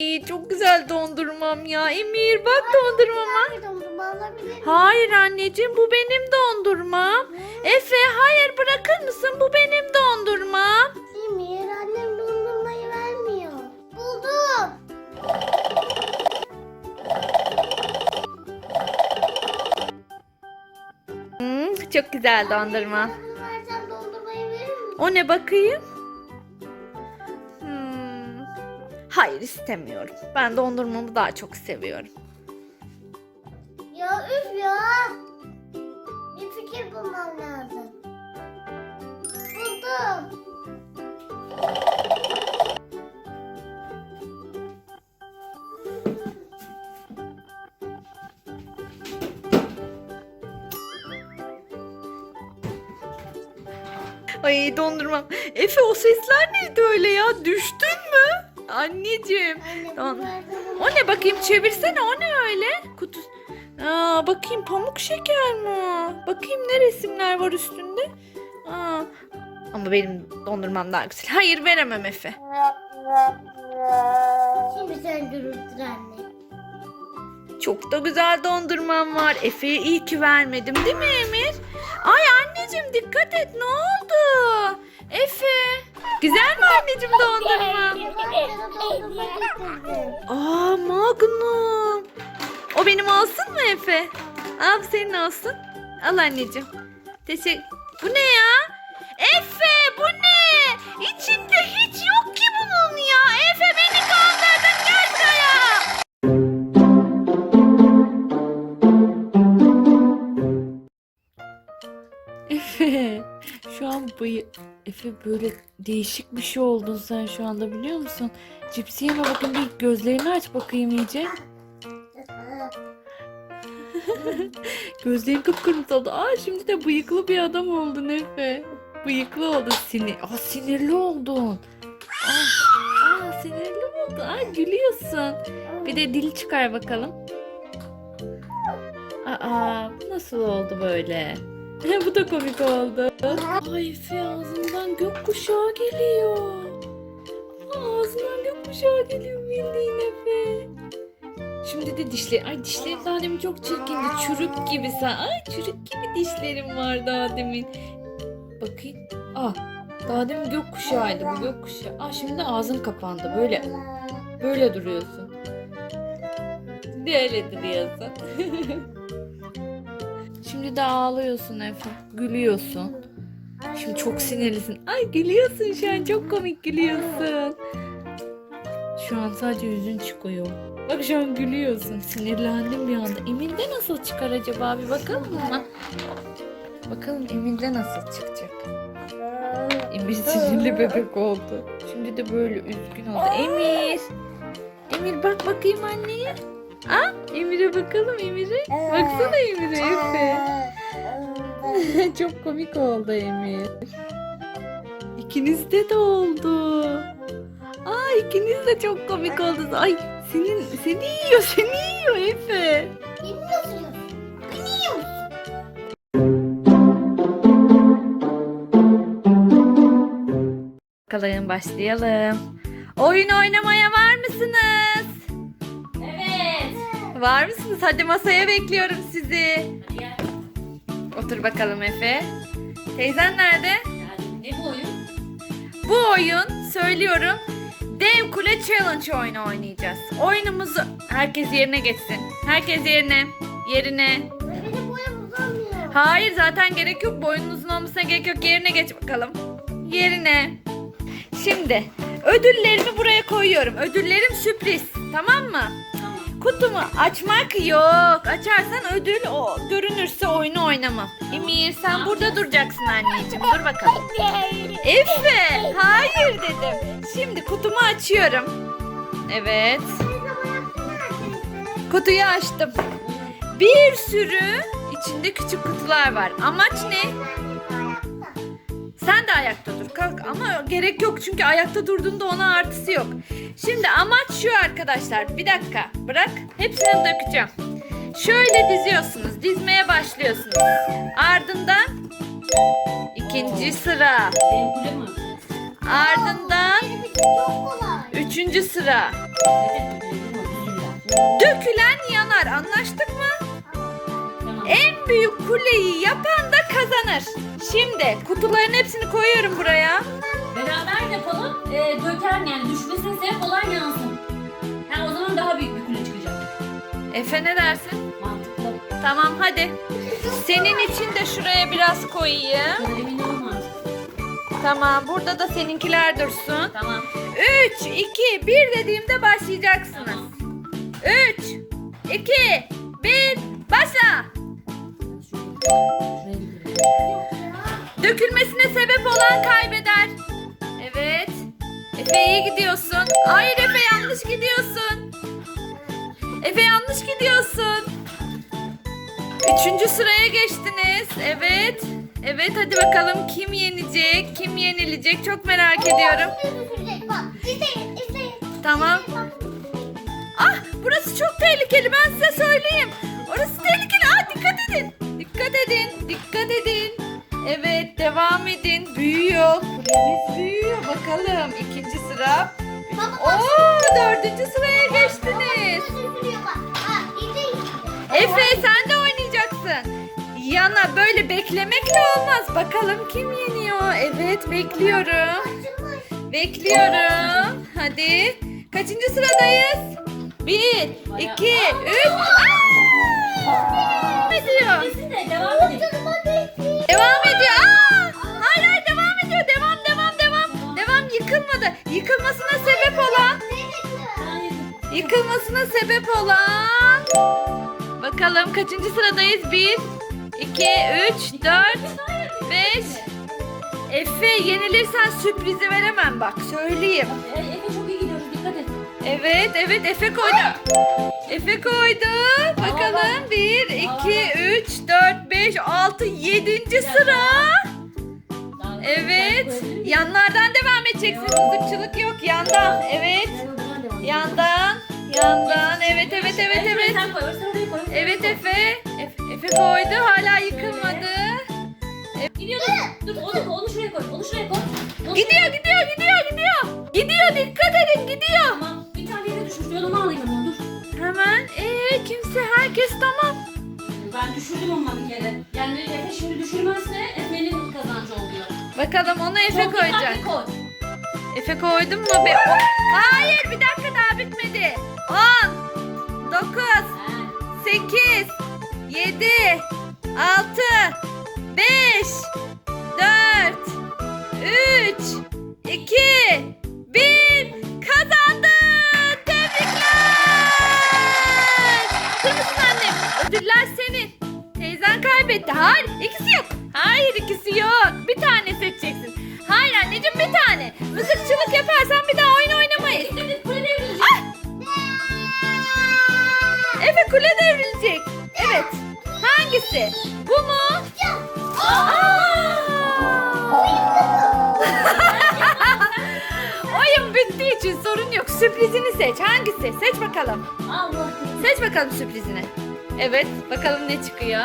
İyi, çok güzel dondurmam ya. Emir bak dondurmama. Bir dondurma alabilir miyim? Hayır anneciğim bu benim dondurmam. Efe hayır bırakır mısın? Bu benim dondurmam. Emir annem dondurmayı vermiyor. Buldum. Hmm, çok güzel dondurma. Versen dondurmayı verir misin? O ne bakayım? Hayır istemiyorum. Ben dondurmamı daha çok seviyorum. Ya üf ya. Bir fikir bulmam lazım. Buldum. Ay dondurmam. Efe o sesler neydi öyle ya? Düştün mü? Anneciğim. Anne O ne bakayım çevirsene o ne öyle? Kutu. Aa, bakayım pamuk şeker mi? Bakayım ne resimler var üstünde? Aa, ama benim dondurmam daha güzel. Hayır veremem Efe. Şimdi sen gürültür anne. Çok da güzel dondurmam var. Efe'ye iyi ki vermedim değil mi Emir? Ay anneciğim dikkat et ne oldu? Efe. Güzel mi anneciğim dondurma? Aa Magnum. O benim olsun mu Efe? Al senin olsun. Al anneciğim. Teşekkür. Bu ne ya? Efe bu ne? İçinde hiç yok ki bunun ya. Efe beni kandırdın gel buraya. Efe şu an bıyı... Efe böyle değişik bir şey oldun sen şu anda biliyor musun? Cipsi yeme bakın bir gözlerini aç bakayım iyice. Gözlerin kıpkırmızı oldu. Aa şimdi de bıyıklı bir adam oldun Efe. Bıyıklı oldu. Sinir... Aa sinirli oldun. Aa, aa sinirli oldun. Aa gülüyorsun. Bir de dil çıkar bakalım. Aa bu nasıl oldu böyle? bu da komik oldu. Ay Efe ağzından gökkuşağı geliyor. Ağzından gökkuşağı geliyor bildiğin Efe. Şimdi de dişleri. Ay dişlerin daha demin çok çirkindi. Çürük gibi sen. Ay çürük gibi dişlerim var daha demin. Bakayım. Ah daha demin gökkuşağıydı bu gökkuşağı. Ah şimdi ağzın kapandı. Böyle böyle duruyorsun. Şimdi öyle duruyorsun. Şimdi de ağlıyorsun Efe. Gülüyorsun. Şimdi çok sinirlisin. Ay gülüyorsun şu an çok komik gülüyorsun. Şu an sadece yüzün çıkıyor. Bak şu an gülüyorsun. Sinirlendim bir anda. Emin'de nasıl çıkar acaba bir bakalım mı? Bakalım Emin'de nasıl çıkacak. Emir sinirli bebek oldu. Şimdi de böyle üzgün oldu. Emir. Emir bak bakayım anneye. Ah Emir'e bakalım Emir'e. Baksana Emir'e Efe. Çok komik oldu Emir. İkinizde de oldu. Aa ikiniz de çok komik oldunuz. Ay senin seni yiyor, seni yiyor Efe. Beni nasıl. Bakalım başlayalım. Oyun oynamaya var mısınız? Var mısınız? Hadi masaya bekliyorum sizi. Otur bakalım Efe. Teyzen nerede? Ne bu oyun? Bu oyun söylüyorum. Dev Kule Challenge oyunu oynayacağız. Oyunumuzu herkes yerine geçsin. Herkes yerine. Yerine. Benim boyum uzamıyor. Hayır zaten gerek yok. Boyunun uzun olmasına gerek yok. Yerine geç bakalım. Yerine. Şimdi ödüllerimi buraya koyuyorum. Ödüllerim sürpriz. Tamam mı? Kutumu açmak yok. Açarsan ödül o görünürse oyunu oynamam. Emir sen burada duracaksın anneciğim. Dur bakalım. Efe hayır dedim. Şimdi kutumu açıyorum. Evet. Kutuyu açtım. Bir sürü içinde küçük kutular var. Amaç ne? Sen de ayakta dur kalk ama gerek yok çünkü ayakta durduğunda ona artısı yok. Şimdi amaç şu arkadaşlar bir dakika bırak hepsini dökeceğim. Şöyle diziyorsunuz dizmeye başlıyorsunuz. Ardından ikinci sıra ardından. Üçüncü sıra. Dökülen yanar. Anlaştık mı? En büyük kuleyi yapan da kazanır. Şimdi kutuların hepsini koyuyorum buraya. Beraber yapalım. E, döken yani düşmesine sebep olan yansın. Ha, o zaman daha büyük bir kule çıkacak. Efe ne dersin? Mantıklı. Tamam hadi. Senin için de şuraya biraz koyayım. Kadar emin olmaz. Tamam burada da seninkiler dursun. Tamam. 3, 2, 1 dediğimde başlayacaksınız. Tamam. 3, 2, 1, başla. Şuraya gidelim. Dökülmesine sebep olan kaybeder. Evet. Efe iyi gidiyorsun. Hayır Efe yanlış gidiyorsun. Efe yanlış gidiyorsun. Üçüncü sıraya geçtiniz. Evet. Evet hadi bakalım kim yenecek, kim yenilecek çok merak ediyorum. Tamam. Ah burası çok tehlikeli ben size söyleyeyim. Orası tehlikeli. Ah dikkat edin. Dikkat edin. Dikkat edin. Evet devam edin. Büyüyor. Kulemiz büyüyor. Bakalım ikinci sıra. Baba. Oo dördüncü sıraya geçtiniz. Efe sen de oynayacaksın. Yana böyle beklemekle olmaz. Bakalım kim yeniyor. Evet bekliyorum. Bekliyorum. Hadi. Kaçıncı sıradayız? Bir, iki, üç. Aa! Kesin de devam edelim. Devam ediyor. Aa! Hayır hayır devam ediyor. Devam devam devam. Devam yıkılmadı. Yıkılmasına sebep olan. Yıkılmasına sebep olan. Bakalım kaçıncı sıradayız? Bir, iki, üç, dört, beş. Efe yenilirsen sürprizi veremem bak söyleyeyim. E, Efe çok iyi gidiyoruz. Dikkat et. Evet evet Efe koydu. Efe koydu. Bakalım 1, 2, 3, 4, 5, 6, 7. sıra. Evet. Yanlardan devam edeceksin. Mızıkçılık yok. Yandan. Evet. Yandan. Yandan. Evet evet evet evet. Evet Efe. Efe, koydu. Hala yıkılmadı. Gidiyor dur. Onu, onu şuraya koy. Onu şuraya koy. Onu Gidiyor gidiyor gidiyor gidiyor. Gidiyor dikkat edin gidiyor. Tamam. Bir tane yere düşmüş. Onu alayım ama dur. Hemen. Ee kimse herkes tamam. Ben düşürdüm onu bir kere. Yani Efe şimdi düşürmezse Efe'nin kazancı oluyor. Bakalım onu Efe Çok koyacak. dikkatli koy. Efe koydun mu? Be O- Hayır bir dakika daha bitmedi. 10, 9, Ha. 8, 7, 6, 5, 4, 3, 2, Kaybetti. Hayır ikisi yok. Hayır ikisi yok. Bir tane seçeceksin. Hayır anneciğim bir tane. Mızıkçılık yaparsan bir daha oyun oynamayız. Kule. Ah! Efe kule devrilecek. Evet. Hangisi? Bu mu? Oyun bittiği için sorun yok. Sürprizini seç. Hangisi? Seç bakalım. Allah. Seç bakalım sürprizini. Evet. Bakalım ne çıkıyor.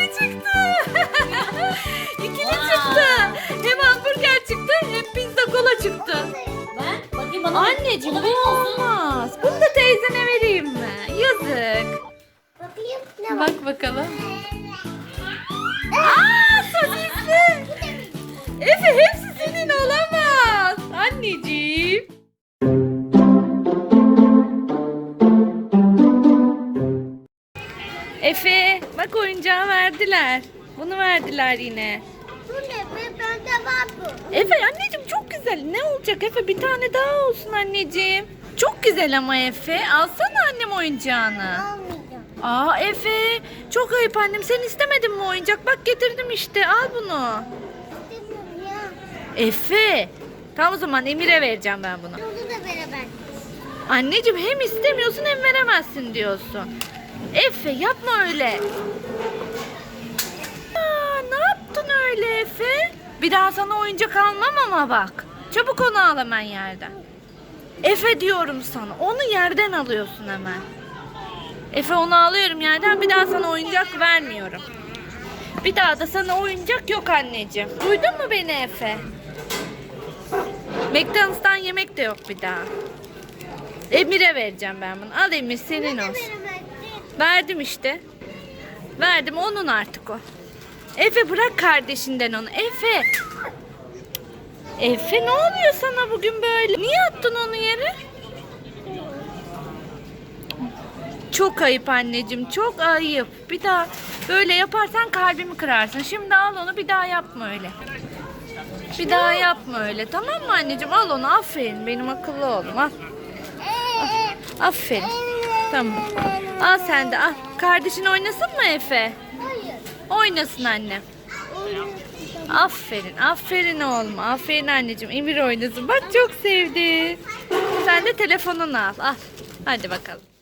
Tane çıktı. İkili çıktı. Hem hamburger çıktı hem pizza kola çıktı. Ben bakayım bana. Anneciğim bu benim olsun. olmaz. Bunu da teyzene vereyim mi? Yazık. Bakayım ne var? Bak bakalım. Aa sosisli. Efe hepsi senin olamaz. Anneciğim. Efe bak oyuncağı verdiler. Bunu verdiler yine. Bu ne be? Bende var bu. Efe anneciğim çok güzel. Ne olacak Efe bir tane daha olsun anneciğim. Çok güzel ama Efe. Alsana annem oyuncağını. Almayacağım. Aa Efe çok ayıp annem. Sen istemedin mi oyuncak? Bak getirdim işte al bunu. İstemiyorum ya. Efe. Tamam o zaman Emir'e vereceğim ben bunu. Bunu da beraber. Anneciğim hem istemiyorsun hem veremezsin diyorsun. Efe yapma öyle. Aa, ne yaptın öyle Efe? Bir daha sana oyuncak almam ama bak. Çabuk onu al hemen yerden. Efe diyorum sana. Onu yerden alıyorsun hemen. Efe onu alıyorum yerden. Bir daha sana oyuncak vermiyorum. Bir daha da sana oyuncak yok anneciğim. Duydun mu beni Efe? McDonald's'tan yemek de yok bir daha. Emir'e vereceğim ben bunu. Al Emir senin olsun. Verdim işte. Verdim onun artık o. Efe bırak kardeşinden onu. Efe. Efe ne oluyor sana bugün böyle? Niye attın onu yere? Çok ayıp anneciğim. Çok ayıp. Bir daha böyle yaparsan kalbimi kırarsın. Şimdi al onu bir daha yapma öyle. Bir daha yapma öyle. Tamam mı anneciğim? Al onu. Aferin. Benim akıllı oğlum. Al. Aferin. Tamam. Al sen de al. Kardeşin oynasın mı Efe? Hayır. Oynasın anne. Aferin. Aferin oğlum. Aferin anneciğim. Emir oynasın. Bak çok sevdi. Sen de telefonunu al. Al. Hadi bakalım.